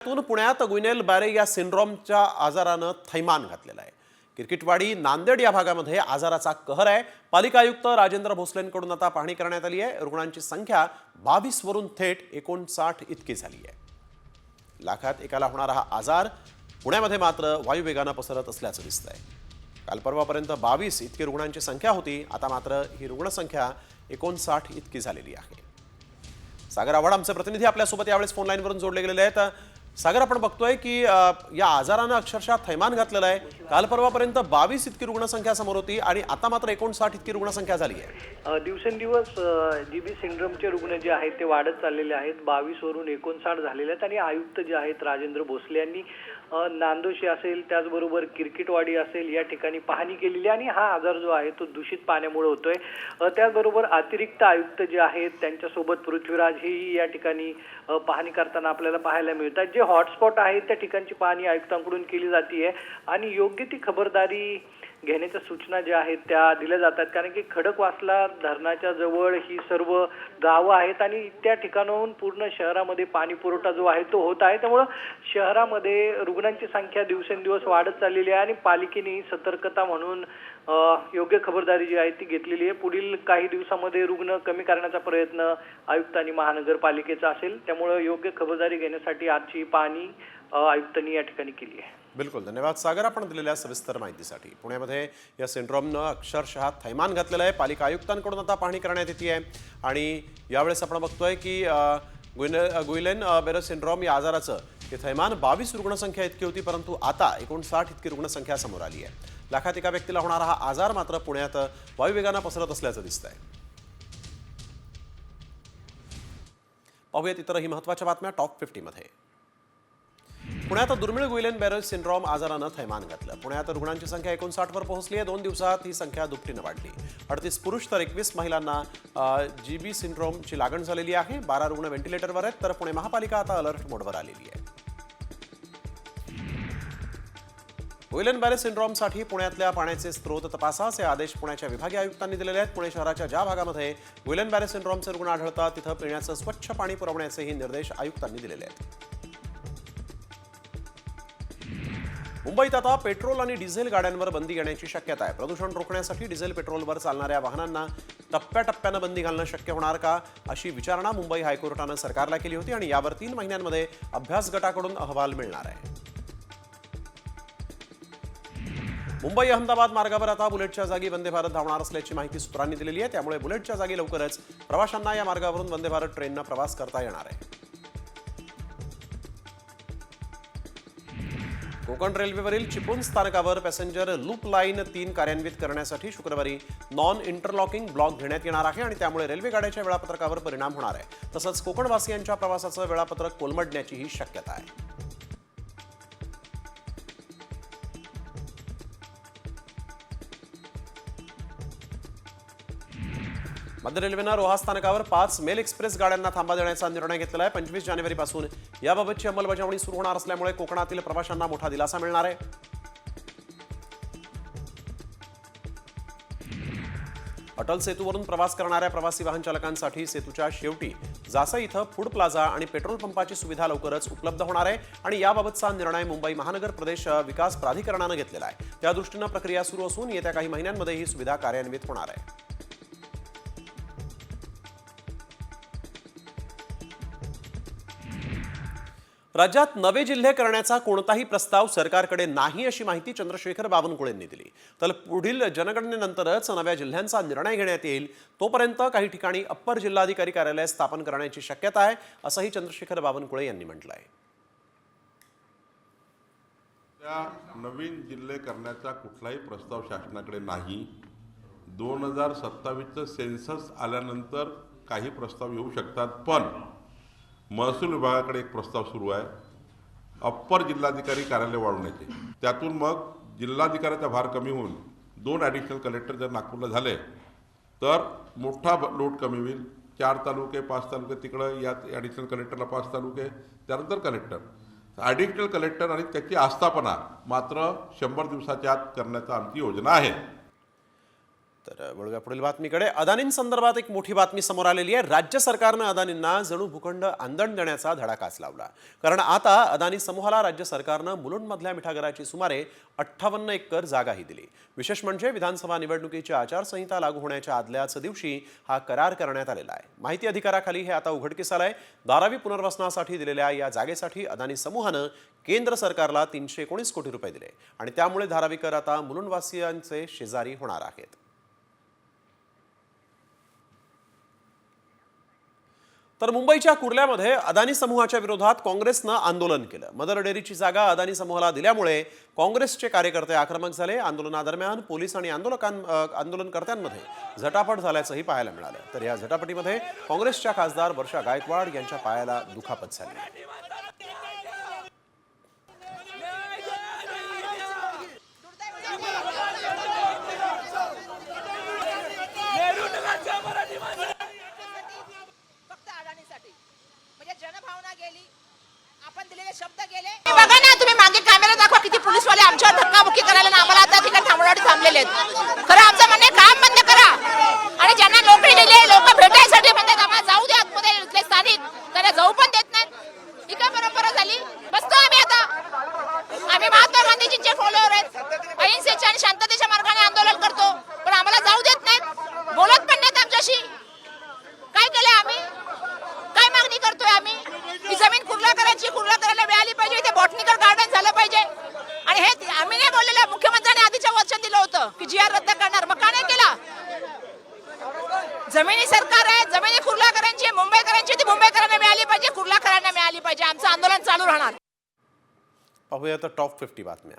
पुण्यातून पुण्यात गुइनेल बारे या सिंड्रोमच्या आजारानं थैमान घातलेलं आहे. क्रिकेटवाडी नांदेड या भागामध्ये आजाराचा कहर आहे. पालिका आयुक्त राजेंद्र भोसलेंकडून आता पाहणी करण्यात आली आहे. रुग्णांची संख्या बावीस वरून थेट एकोणसाठ इतकी झाली आहे. लाखात एकाला होणारा हा आजार पुण्यामध्ये मात्र वायुवेगानं पसरत असल्याचं दिसतंय. काल परवापर्यंत बावीस इतकी रुग्णांची संख्या होती. आता मात्र ही रुग्णसंख्या एकोणसाठ इतकी झालेली आहे. सागर आव्हाड आमचे प्रतिनिधी आपल्यासोबत यावेळेस फोनलाईनवरून जोडले गेलेले आहेत. सागर आपण बघतोय की या आजारानं अक्षरशः थैमान घातलेलं आहे. काल परवापर्यंत बावीस इतकी रुग्णसंख्या समोर होती आणि आता मात्र एकोणसाठ इतकी रुग्णसंख्या झाली आहे. दिवसेंदिवस जी बी सिंड्रमचे रुग्ण जे आहेत ते वाढत चाललेले आहेत. बावीस वरून एकोणसाठ झालेले आहेत आणि आयुक्त जे आहेत राजेंद्र भोसले यांनी नांदोशी असेल त्याचबरोबर किरकिटवाडी असेल या ठिकाणी पाहणी केलेली आणि हा आजार जो आहे तो दूषित पाण्यामुळे होतोय. त्याचबरोबर अतिरिक्त आयुक्त जे आहेत त्यांच्यासोबत पृथ्वीराज हेही या ठिकाणी पाहणी करताना आपल्याला पाहायला मिळतात. जे हॉटस्पॉट आहेत त्या ठिकाणची पाहणी आयुक्तांकडून केली जाते. आणि योग्य ती खबरदारी घेण्याच्या सूचना ज्या आहेत त्या दिल्या जातात. कारण की खडकवासला धरणाच्या जवळ ही सर्व गावं आहेत आणि त्या ठिकाणाहून पूर्ण शहरामध्ये पाणी पुरवठा जो आहे तो होत आहे. त्यामुळं शहरामध्ये रुग्णांची संख्या दिवसेंदिवस वाढत चाललेली आहे आणि पालिकेने सतर्कता म्हणून योग्य खबरदारी जी आहे ती घेतलेली आहे. पुढील काही दिवसामध्ये रुग्ण कमी करण्याचा प्रयत्न आयुक्त आणि महानगरपालिकेचा असेल. त्यामुळं योग्य खबरदारी घेण्यासाठी आजची पाहणी आयुक्तांनी या ठिकाणी केली आहे. बिलकुल धन्यवाद. सागर आपण दिलेल्या सविस्तर माहितीसाठी. पुण्यामध्ये या सिंड्रोमनं अक्षरशः थैमान घातलेलं आहे. पालिका आयुक्तांकडून आता पाहणी करण्यात येते आहे. आणि यावेळेस आपण बघतोय की Guillain Guillain uh, Barre syndrome या आजाराचं हे थैमान बावीस रुग्णसंख्या इतकी होती परंतु आता एकोणसाठ इतकी रुग्णसंख्या समोर आली आहे. लाखात एका व्यक्तीला होणारा हा आजार मात्र पुण्यात वायुवेगानं पसरत असल्याचं दिसतंय. पाहूयात इतरही महत्त्वाच्या बातम्या टॉप फिफ्टीमध्ये. पुण्यात दुर्मिळ गुइलेन बॅरल सिंड्रॉम आजारानं थैमान घातलं. पुण्यात रुग्णांची संख्या एकोणसाठवर पोहोचली आहे. दोन दिवसात ही संख्या दुपटीनं वाढली. अडतीस पुरुष तर एकवीस महिलांना जी बी सिंड्रोमची लागण झालेली आहे. बारा रुग्ण व्हेंटिलेटरवर आहेत तर पुणे महापालिका आता अलर्ट मोडवर आलेली आहे. गुइलेन बॅरे सिंड्रॉमसाठी पुण्यातल्या पाण्याचे स्रोत तपासा असे आदेश पुण्याच्या विभागीय आयुक्तांनी दिलेले आहेत. पुणे शहराच्या ज्या भागामध्ये गुइलेन बॅरे सिंड्रॉमचे रुग्ण आढळतात तिथं पिण्याचं स्वच्छ पाणी पुरवण्याचेही निर्देश आयुक्तांनी दिलेले आहेत. मुंबईत आता पेट्रोल आणि डिझेल गाड्यांवर बंदी येण्याची शक्यता आहे. प्रदूषण रोखण्यासाठी डिझेल पेट्रोलवर चालणाऱ्या वाहनांना टप्प्याटप्प्यानं बंदी घालणं शक्य होणार का अशी विचारणा मुंबई हायकोर्टानं सरकारला केली होती आणि यावर तीन महिन्यांमध्ये अभ्यास गटाकडून अहवाल मिळणार आहे. मुंबई अहमदाबाद मार्गावर आता बुलेटच्या जागी वंदे भारत धावणार असल्याची माहिती सूत्रांनी दिलेली आहे. त्यामुळे बुलेटच्या जागी लवकरच प्रवाशांना या मार्गावरून वंदे भारत ट्रेननं प्रवास करता येणार आहे. कोकण रेल्वेवरील चिपळूण स्थानकावर पॅसेंजर लूप लाईन तीन कार्यान्वित करण्यासाठी शुक्रवारी नॉन इंटरलॉकिंग ब्लॉक घेण्यात येणार आहे आणि त्यामुळे रेल्वे गाड्याच्या वेळापत्रकावर परिणाम होणार आहे. तसंच कोकणवासियांच्या प्रवासाचं वेळापत्रक कोलमडण्याचीही शक्यता आहे. मध्य रेल्वेनं रोहा स्थानकावर पाच मेल एक्सप्रेस गाड्यांना थांबा देण्याचा निर्णय घेतलेला आहे पंचवीस जानेवारीपासून याबाबतची अंमलबजावणी सुरू होणार असल्यामुळे कोकणातील प्रवाशांना मोठा दिलासा मिळणार आहे. अटल सेतूवरून प्रवास करणाऱ्या प्रवासी वाहन चालकांसाठी सेतूच्या शेवटी जासा इथं फूड प्लाझा आणि पेट्रोल पंपाची सुविधा लवकरच उपलब्ध होणार आहे आणि याबाबतचा निर्णय मुंबई महानगर प्रदेश विकास प्राधिकरणानं घेतलेला आहे. त्या दृष्टीनं प्रक्रिया सुरू असून येत्या काही महिन्यांमध्ये ही सुविधा कार्यान्वित होणार आहे. राज्यात नवे जिल्हे करण्याचा कोणताही प्रस्ताव सरकारकडे नाही अशी माहिती चंद्रशेखर बावनकुळेंनी दिली. तर पुढील जनगणनेनंतरच नव्या जिल्ह्यांचा निर्णय घेण्यात येईल. तोपर्यंत काही ठिकाणी अप्पर जिल्हाधिकारी कार्यालय स्थापन करण्याची शक्यता आहे असंही चंद्रशेखर बावनकुळे यांनी म्हटलं आहे त्या नवीन जिल्हे करण्याचा कुठलाही प्रस्ताव शासनाकडे नाही. दोन हजार सत्तावीसचं सेन्सस आल्यानंतर काही प्रस्ताव येऊ शकतात पण महसूल विभागाकडे एक प्रस्ताव सुरू आहे. अप्पर जिल्हाधिकारी कार्यालय वाढवण्याचे त्यातून मग जिल्हाधिकाऱ्याचा भार कमी होऊन दोन ॲडिशनल कलेक्टर जर नागपूरला झाले तर मोठा लोट लोड कमी होईल. चार तालुके पाच तालुके तिकडं यात ॲडिशनल कलेक्टरला पाच तालुके त्यानंतर कलेक्टर ॲडिशनल कलेक्टर आणि त्याची आस्थापना मात्र शंभर दिवसाच्या आत करण्याचा आमची योजना आहे. तर वळूया पुढील बातमीकडे. अदानींसंदर्भात एक मोठी बातमी समोर आलेली आहे. राज्य सरकारनं अदानींना जणू भूखंड आंदण देण्याचा धडाकाच लावला कारण आता अदानी समूहाला राज्य सरकारनं मुलुंडमधल्या मिठागराची सुमारे अठ्ठावन्न एकर जागाही दिली. विशेष म्हणजे विधानसभा निवडणुकीची आचारसंहिता लागू होण्याच्या आदल्याच दिवशी हा करार करण्यात आलेला आहे. माहिती अधिकाराखाली हे आता उघडकीस आलंय धारावी पुनर्वसनासाठी दिलेल्या या जागेसाठी अदानी समूहानं केंद्र सरकारला तीनशे एकोणीस कोटी रुपये दिले. आणि त्यामुळे धारावीकर आता मुलुंडवासियांचे शेजारी होणार आहेत. तर मुंबईच्या कुर्ल्यामध्ये अदानी समूहाच्या विरोधात काँग्रेसनं आंदोलन केलं. मदर डेअरीची जागा अदानी समूहाला दिल्यामुळे काँग्रेसचे कार्यकर्ते आक्रमक झाले. आंदोलनादरम्यान पोलीस आणि आंदोलकां आंदोलनकर्त्यांमध्ये झटापट झाल्याचंही पाहायला मिळालं. तर या झटापटीमध्ये काँग्रेसच्या खासदार वर्षा गायकवाड यांच्या पायाला दुखापत झाली फक्त अडाणीसाठी म्हणजे जनभावना गेली आपण दिलेले शब्द गेले बघा ना तुम्ही मागे कॅमेरा दाखवा किती पोलीसवाले आमच्यावर धक्काबुक्की करायला ना आम्हाला आता तिकडे थांबवण्यासाठी थांबलेले आहेत खरं आमचं म्हणणे काम बंद करा आणि ज्यांना नोकरी दिली लोक भेटायसाठी म्हणतात आम्हाला जाऊ द्या आतमध्ये इथले स्थानिक त्यांना जाऊ पण देत नाहीत ही काय परंपरा झाली बसतो आम्ही आता आम्ही महात्मा गांधीजींचे फॉलोअर आहेत अहिंसेच्या आणि शांततेच्या मार्गाने आंदोलन करतो पण आम्हाला जाऊ देत नाहीत बोलत पण नाहीत आमच्याशी काय केलंय आम्ही काय मागणी करतोय आम्ही ही जमीन कुर्ला करायची कुर्ला करायला मिळाली पाहिजे इथे बॉटनिकल गार्डन झालं पाहिजे आणि हे ते- आम्ही नाही बोललेलं मुख्यमंत्र्यांनी आधीच्या वचन दिलं होतं की जी आर रद्द करणार मग का नाही केला जमिनी सरकार आहे जमिनी कुर्लाकरांची आहे, मुंबईकरांची ती मुंबईकरांना मिळाली पाहिजे कुर्लाकरांना मिळाली पाहिजे आमचं आंदोलन चालू राहणार. पाहूया तर टॉप फिफ्टी बातम्या.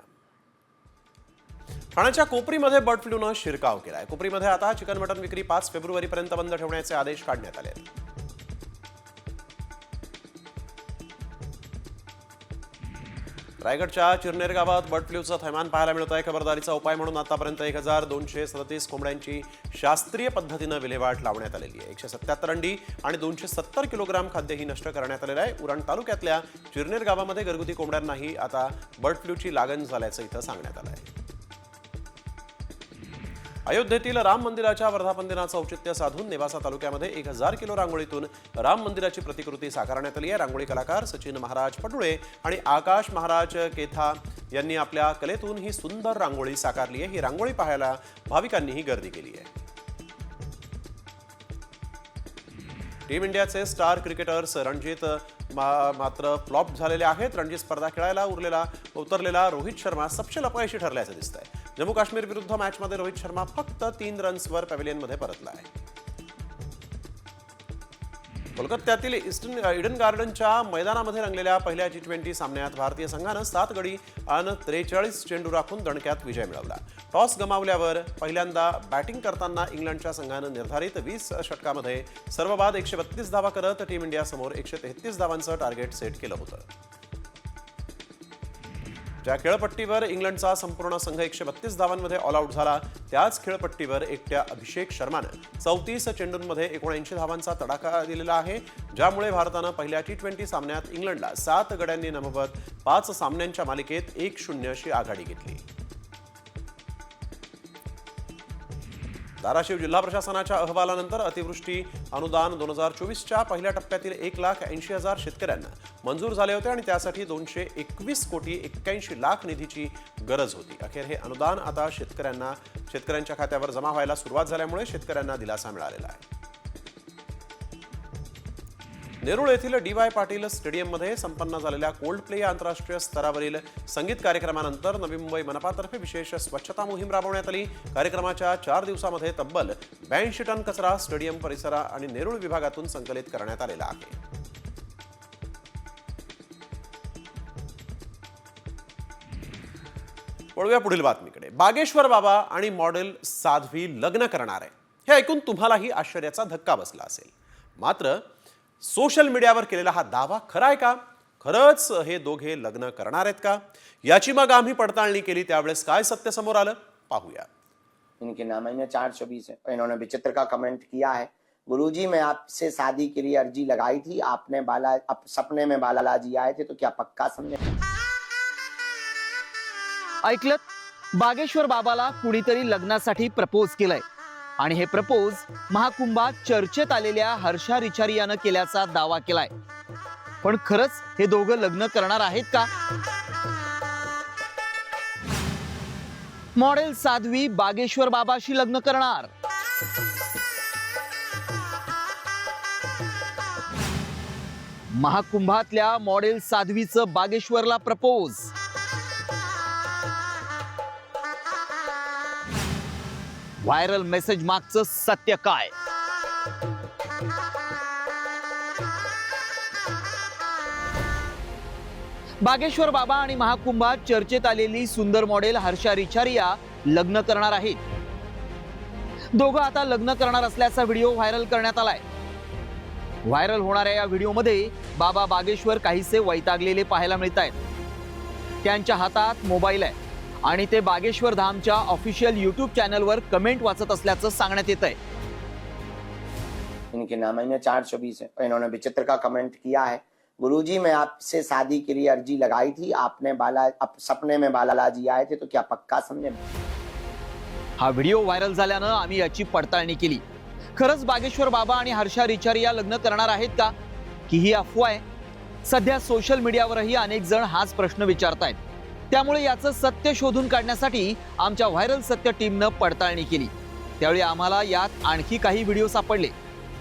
ठाण्याच्या कोपरीमध्ये बर्ड फ्लूनं शिरकाव केलाय. कोपरीमध्ये आता चिकन मटन विक्री पाच फेब्रुवारीपर्यंत बंद ठेवण्याचे आदेश काढण्यात आले आहेत रायगडच्या चिरनेर गावात बर्ड फ्लूचं थैमान पाहायला मिळत आहे खबरदारीचा उपाय म्हणून आतापर्यंत एक हजार दोनशे सदतीस कोंबड्यांची शास्त्रीय पद्धतीनं विल्हेवाट लावण्यात आलेली आहे. एकशे सत्याहत्तर अंडी आणि दोनशे सत्तर किलोग्राम खाद्यही नष्ट करण्यात आलेलं आहे. उरण तालुक्यातल्या चिरनेर गावामध्ये घरगुती कोंबड्यांनाही आता बर्ड फ्लूची लागण झाल्याचं इथं सांगण्यात आलं आहे. अयोध्येतील राम मंदिराच्या वर्धापन दिनाचं औचित्य साधून नेवासा तालुक्यामध्ये एक हजार किलो रांगोळीतून राम मंदिराची प्रतिकृती साकारण्यात आली आहे. रांगोळी कलाकार सचिन महाराज पटुळे आणि आकाश महाराज केथा यांनी आपल्या कलेतून ही सुंदर रांगोळी साकारली आहे. ही रांगोळी पाहायला भाविकांनीही गर्दी केली आहे. टीम इंडियाचे स्टार क्रिकेटर्स रणजित मा- मात्र फ्लॉप झालेले आहेत. रणजी स्पर्धा खेळायला उरलेला उतरलेला रोहित शर्मा सपशेल अपयशी ठरल्याचं दिसतंय. जम्मू काश्मीर विरुद्ध मॅचमध्ये रोहित शर्मा फक्त तीन रन्सवर पॅव्हिलियनमध्ये परतला आहे. कोलकात्यातील ईस्टर्न इडन गार्डनच्या मैदानामध्ये रंगलेल्या पहिल्या टी ट्वेंटी सामन्यात भारतीय संघानं सात गडी आणि त्रेचाळीस चेंडू राखून दणक्यात विजय मिळवला. टॉस गमावल्यावर पहिल्यांदा बॅटिंग करताना इंग्लंडच्या संघानं निर्धारित वीस षटकामध्ये सर्व बाद एकशे बत्तीस धावा करत टीम इंडियासमोर एकशे तेहतीस धावांचं टार्गेट सेट केलं होतं. ज्या खेळपट्टीवर इंग्लंडचा संपूर्ण संघ एकशे बत्तीस धावांमध्ये ऑल आऊट झाला त्याच खेळपट्टीवर एकट्या अभिषेक शर्मानं चौतीस चेंडूंमध्ये एकोणऐंशी धावांचा तडाखा दिलेला आहे ज्यामुळे भारतानं पहिल्या टी ट्वेंटी सामन्यात इंग्लंडला सात गड्यांनी नमवत पाच सामन्यांच्या मालिकेत एक शून्य अशी आघाडी घेतली. धाराशिव जिल्हा प्रशासनाच्या अहवालानंतर अतिवृष्टी अनुदान दोन हजार चोवीसच्या पहिल्या टप्प्यातील एक लाख ऐंशी हजार शेतकऱ्यांना मंजूर झाले होते आणि त्यासाठी दोनशे एकवीस कोटी एक्क्याऐंशी लाख निधीची गरज होती. अखेर हे अनुदान आता शेतकऱ्यांना शेतकऱ्यांच्या खात्यावर जमा व्हायला सुरुवात झाल्यामुळे शेतकऱ्यांना दिलासा मिळालेला आहे. नेरूळ येथील डी वाय पाटील स्टेडियममध्ये संपन्न झालेल्या कोल्ड प्ले या आंतरराष्ट्रीय स्तरावरील संगीत कार्यक्रमानंतर नवी मुंबई मनपातर्फे विशेष स्वच्छता मोहीम राबवण्यात आली. कार्यक्रमाच्या चार दिवसामध्ये तब्बल ब्याऐंशी टन कचरा स्टेडियम परिसरा आणि नेरूळ विभागातून संकलित करण्यात आलेला आहे. वळूया पुढील बातमीकडे. बागेश्वर बाबा आणि मॉडेल साध्वी लग्न करणार आहे. हे ऐकून तुम्हालाही आश्चर्याचा धक्का बसला असेल. मात्र सोशल मीडियावर केलेला हा दावा खरा आहे का? खरंच हे दोघे लग्न करणार आहेत का? याची मग आम्ही पडताळणी केली त्यावेळेस काय सत्य समोर आलं? पाहूया. इनके नाम है चार सौ बीस है। इन्होंने विचित्र का कमेंट किया है। गुरुजी मैं आपसे शादी के लिए अर्जी लगाई थी। आपने बाला अप, सपने में बालाजी आए थे तो क्या पक्का समझे ऐकलत? बागेश्वर बाबाला कुणीतरी लग्नासाठी प्रपोज केलंय. आणि हे प्रपोज महाकुंभात चर्चेत आलेल्या हर्षा रिचारी यानं केल्याचा दावा केलाय. पण खरंच हे दोघं लग्न करणार आहेत का? मॉडेल साध्वी बागेश्वर बाबाशी लग्न करणार. महाकुंभातल्या मॉडेल साध्वीचं बागेश्वरला प्रपोज. व्हायरल मेसेज मागचं सत्य काय? बागेश्वर बाबा आणि महाकुंभात चर्चेत आलेली सुंदर मॉडेल हर्षा रिचारिया लग्न करणार आहेत. दोघं आता लग्न करणार असल्याचा व्हिडिओ व्हायरल करण्यात आलाय. व्हायरल होणाऱ्या या व्हिडिओमध्ये बाबा बागेश्वर काहीसे वैतागलेले पाहायला मिळत आहेत त्यांच्या हातात मोबाईल आहे. आणि ते बागेश्वर धामच्या ऑफिशियल युट्यूब चॅनलवर कमेंट वाचत असल्याचं सांगण्यात येत आहे इनके नाम है चार सौ बीस है। इन्होंने विचित्र का कमेंट किया है। गुरुजी मैं आपसे शादी के लिए अर्जी लगाई थी। आपने बाला अप, सपने में बालाजी आए थे तो क्या पक्का समझे हा व्हिडिओ व्हायरल झाल्यानं आम्ही याची पडताळणी केली. खरंच बागेश्वर बाबा आणि हर्षा रिचारिया लग्न करणार आहेत का? की ही अफवा आहे? सध्या सोशल मीडियावरही अनेक जण हाच प्रश्न विचारतायत. त्यामुळे याचं सत्य शोधून काढण्यासाठी आमच्या व्हायरल सत्य टीमनं पडताळणी केली. त्यावेळी आम्हाला यात आणखी काही व्हिडिओ सापडले.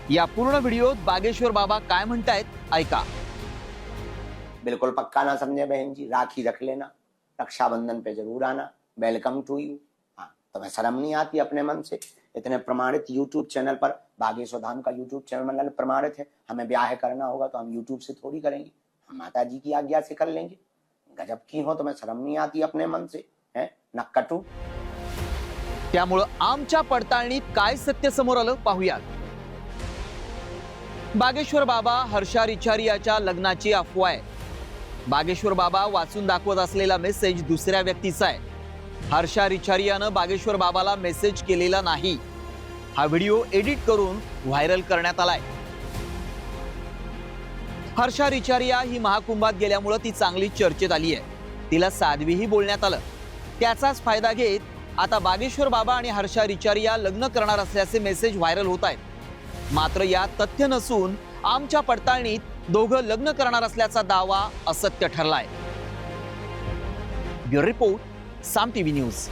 या पूर्ण व्हिडिओत बागेश्वर बाबा काय म्हणतायत ऐका. बिल्कुल पक्का ना समझे बहन जी राखी रख लेना रक्षाबंधन पे जरूर आना वेलकम टू यू हाँ तुम्हें शर्म नहीं आती अपने मन से? इतने प्रमाणित यूट्यूब चैनल पर बागेश्वर धाम का यूट्यूब चैनल मतलब प्रमाणित है हमें ब्याह करना होगा तो हम यूट्यूब से थोड़ी करेंगे हम माता जी की आज्ञा से कर लेंगे। गजब की हो तुम्हें शर्म नहीं आती अपने मन से है? नक्कटू त्यामुळं आमच्या पडताळणीत काय सत्य समोर आलं पाहूयात. बागेश्वर बाबा हर्षा रिचारियाच्या लग्नाची अफवा आहे. बागेश्वर बाबा वाचून दाखवत असलेला मेसेज दुसऱ्या व्यक्तीचा आहे. हर्षा रिचारियानं बागेश्वर बाबाला मेसेज केलेला नाही. हा व्हिडिओ एडिट करून व्हायरल करण्यात आलाय. हर्षा रिचारिया ही महाकुंभात गेल्यामुळं ती चांगली चर्चेत आली आहे तिला साध्वीही बोलण्यात आलं. त्याचाच फायदा घेत आता बागेश्वर बाबा आणि हर्षा रिचारिया लग्न करणार असल्याचे मेसेज व्हायरल होत आहेत. मात्र यात तथ्य नसून आमच्या पडताळणीत दोघं लग्न करणार असल्याचा दावा असत्य ठरलाय. Bureau report Saam TV news.